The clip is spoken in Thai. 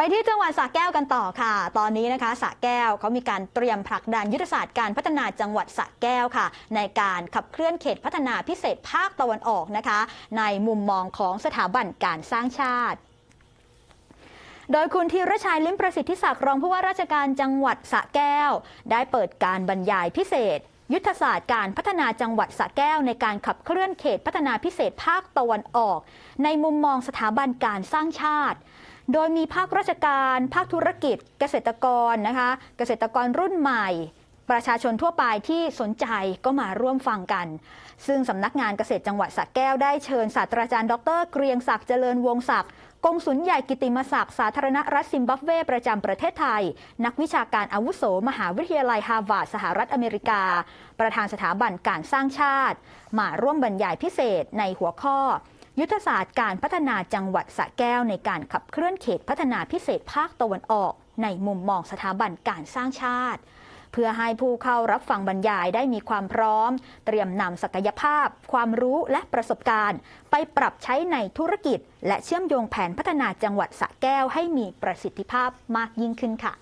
ไปที่จังหวัดสระแก้วกันต่อค่ะ ตอนนี้นะคะสระแก้วเขามีการเตรียมผลักดันยุทธศาสตร์การพัฒนาจังหวัดสระแก้วค่ะ ในการขับเคลื่อนเขตพัฒนาพิเศษภาคตะวันออกนะคะ ในมุมมองของสถาบันการสร้างชาติโดยคุณธีรชัยลิ้มประสิทธิศักดิ์รองผู้ว่าราชการจังหวัดสระแก้ว ได้เปิดการบรรยายพิเศษ ยุทธศาสตร์การพัฒนาจังหวัดสระแก้ว ในการขับเคลื่อนเขตพัฒนาพิเศษภาคตะวันออก ในมุมมองสถาบันการสร้างชาติ โดยมีภาคราชการ ภาคธุรกิจ เกษตรกรนะคะ เกษตรกรรุ่นใหม่ ประชาชนทั่วไปที่สนใจก็มาร่วมฟังกัน ซึ่งสำนักงานเกษตรจังหวัดสระแก้วได้เชิญศาสตราจารย์ ดรเกรียงศักดิ์เจริญวงศักดิ์กงสุลใหญ่กิติมศักดิ์สาธารณรัฐซิมบับเว ประจำประเทศไทย นักวิชาการอาวุโส มหาวิทยาลัยฮาร์วาร์ดสหรัฐอเมริกา ประธานสถาบันการสร้างชาติ มาร่วมบรรยายพิเศษในหัวข้อ ยุทธศาสตร์การพัฒนาจังหวัดสระแก้วในการขับเคลื่อนเขตพัฒนาพิเศษภาคตะวันออก ในมุมมองสถาบันการสร้างชาติ เพื่อให้ผู้เข้ารับฟังบรรยายได้มีความพร้อม เตรียมนำศักยภาพ ความรู้และประสบการณ์ ไปปรับใช้ในธุรกิจ และเชื่อมโยงแผนพัฒนาจังหวัดสระแก้วให้มีประสิทธิภาพมากยิ่งขึ้นค่ะ